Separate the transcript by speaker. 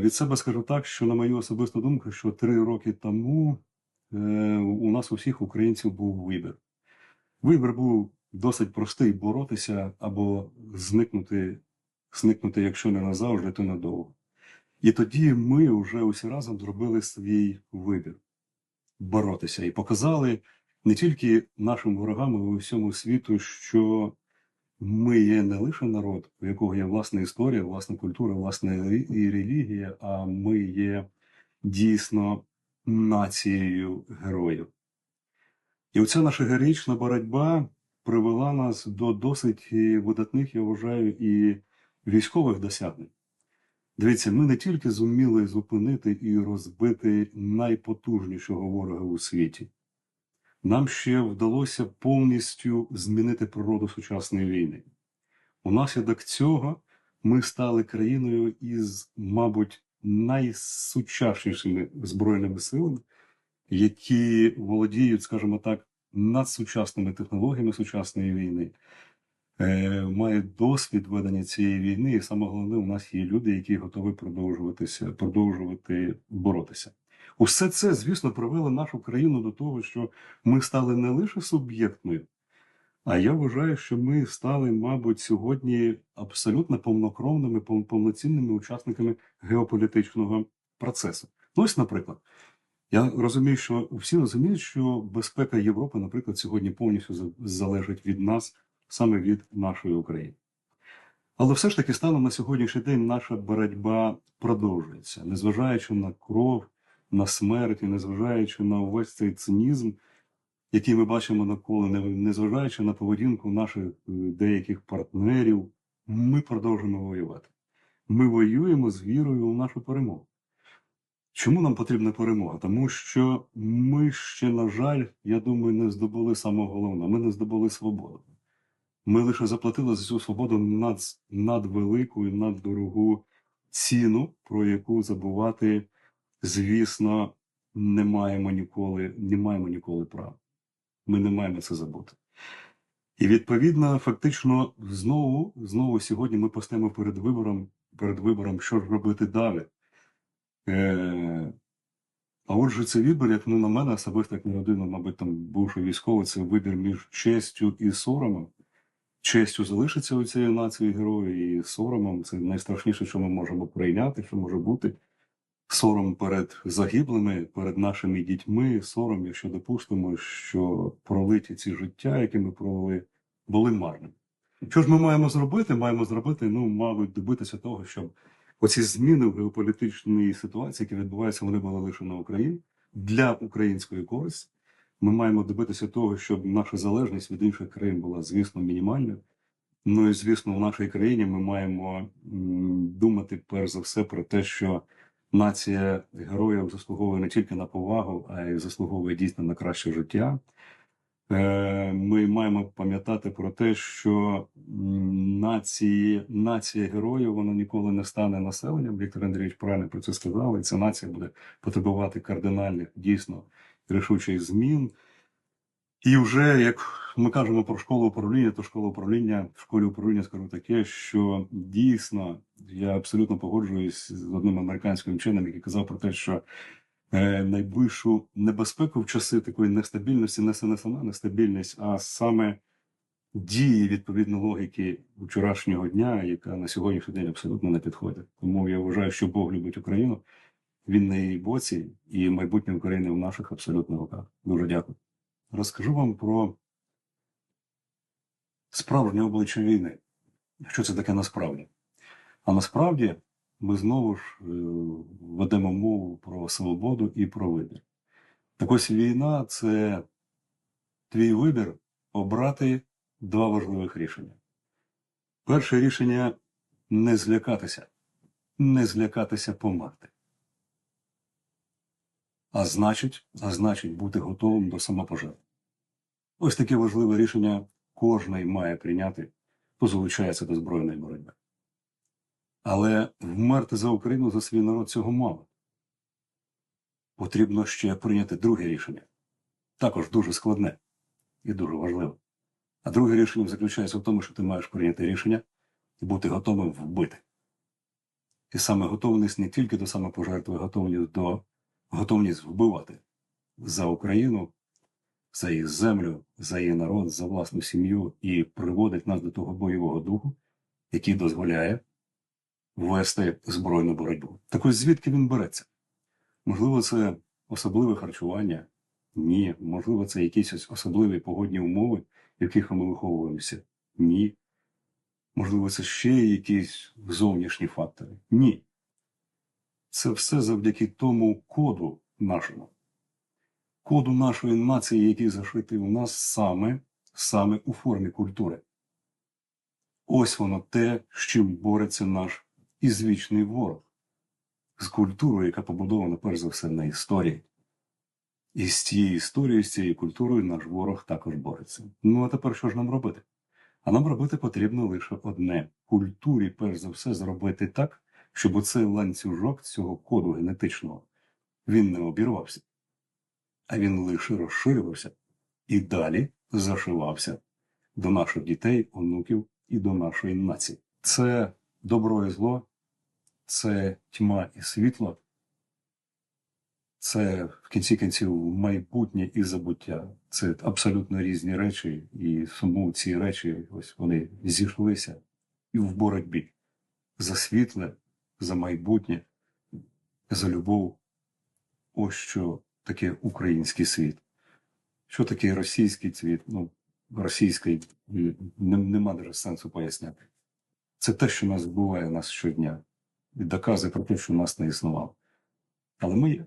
Speaker 1: Від себе скажу так, що на мою особисту думку, що три роки тому е, у нас у всіх українців був вибір. Вибір був досить простий боротися або зникнути, зникнути, якщо не назавжди, то надовго. І тоді ми вже усі разом зробили свій вибір боротися і показали не тільки нашим ворогам, й усьому світу, що ми є не лише народ, у якого є власна історія, власна культура, власна і релігія, а ми є дійсно нацією героїв. І оця наша героїчна боротьба привела нас до досить видатних, я вважаю, і військових досягнень. Дивіться, ми не тільки зуміли зупинити і розбити найпотужнішого ворога у світі, нам ще вдалося повністю змінити природу сучасної війни. Унаслідок цього ми стали країною із, мабуть, найсучаснішими збройними силами, які володіють, скажімо так, надсучасними технологіями сучасної війни, е, мають досвід ведення цієї війни, і саме головне, у нас є люди, які готові продовжуватися, продовжувати боротися. Усе це, звісно, привело нашу країну до того, що ми стали не лише суб'єктною, а я вважаю, що ми стали, мабуть, сьогодні абсолютно повнокровними, повноцінними учасниками геополітичного процесу. Ну, ось, наприклад, я розумію, що всі розуміють, що безпека Європи, наприклад, сьогодні повністю залежить від нас, саме від нашої України. Але все ж таки, станом на сьогоднішній день наша боротьба продовжується, незважаючи на кров, на смерть, і незважаючи на увесь цей цинізм, який ми бачимо навколо, незважаючи на поведінку наших е, деяких партнерів, ми продовжуємо воювати. Ми воюємо з вірою у нашу перемогу. Чому нам потрібна перемога? Тому що ми ще, на жаль, я думаю, не здобули самого головного. Ми не здобули свободу. Ми лише заплатили за цю свободу над, надвелику і наддорогу ціну, про яку забувати, звісно, не маємо ніколи, не маємо ніколи права. Ми не маємо це забути. І відповідно, фактично, знову, знову сьогодні ми постаємо перед вибором, перед вибором, що ж робити далі. Е, а отже, це вибір, як ну, на мене, особисто як на людину, мабуть, там бувши військовий, це вибір між честю і соромом. Честю залишиться у цієї нації герою, і соромом це найстрашніше, що ми можемо прийняти, що може бути. Сором перед загиблими, перед нашими дітьми, сором, якщо допустимо, що пролиті ці життя, які ми провели, були марними. Що ж ми маємо зробити? Маємо зробити, ну, мабуть, добитися того, щоб оці зміни в геополітичній ситуації, які відбуваються, вони були лише на Україні для української користі. Ми маємо добитися того, щоб наша залежність від інших країн була, звісно, мінімальною. Ну і звісно, в нашій країні ми маємо думати перш за все про те, що нація героїв заслуговує не тільки на повагу, а й заслуговує дійсно на краще життя. Е, Ми маємо пам'ятати про те, що нації, нація героїв вона ніколи не стане населенням. Віктор Андрійович правильно про це сказав, і ця нація буде потребувати кардинальних, дійсно рішучих змін. І вже як ми кажемо про школу управління, то школа управління в школі управління скажу таке, що дійсно я абсолютно погоджуюсь з одним американським вченим, який казав про те, що е, найбільшу небезпеку в часи такої нестабільності несе не сама нестабільність, а саме дії відповідно логіки вчорашнього дня, яка на сьогоднішній день абсолютно не підходить. Тому я вважаю, що Бог любить Україну. Він на її боці, і майбутнє України в наших абсолютно руках. Дуже дякую. Розкажу вам про справжнє обличчя війни. Що це таке насправді? А насправді ми знову ж е, ведемо мову про свободу і про вибір. Так ось війна це твій вибір обрати два важливих рішення. Перше рішення не злякатися, не злякатися померти. А значить, а значить, бути готовим до самопожертви. Ось таке важливе рішення кожний має прийняти, хто залучається до збройної боротьби. Але вмерти за Україну за свій народ цього мало. Потрібно ще прийняти друге рішення. Також дуже складне і дуже важливе. А друге рішення заключається в тому, що ти маєш прийняти рішення і бути готовим вбити. І саме готовність не тільки до самопожертви, готовність до готовність вбивати за Україну, за її землю, за її народ, за власну сім'ю і приводить нас до того бойового духу, який дозволяє вести збройну боротьбу. Так ось звідки він береться? Можливо, це особливе харчування? Ні. Можливо, це якісь ось особливі погодні умови, в яких ми виховуємося? Ні. Можливо, це ще якісь зовнішні фактори? Ні. Це все завдяки тому коду нашому, коду нашої нації, який зашитий у нас саме, саме у формі культури. Ось воно те, з чим бореться наш ізвічний ворог, з культурою, яка побудована перш за все на історії. І з цією історією, з цією культурою наш ворог також бореться. Ну а тепер що ж нам робити? А нам робити потрібно лише одне: культурі, перш за все, зробити так, щоб оцей ланцюжок цього коду генетичного він не обірвався, а він лише розширювався і далі зашивався до наших дітей, онуків і до нашої нації. Це добро і зло, це тьма і світло, це в кінці кінців майбутнє і забуття. Це абсолютно різні речі, і тому ці речі ось вони зійшлися і в боротьбі за світле, за майбутнє, за любов. Ось що таке український світ. Що таке російський світ? Ну, російський не, нема даже сенсу поясняти. Це те, що нас буває нас щодня, і докази про те, що нас не існувало. Але ми.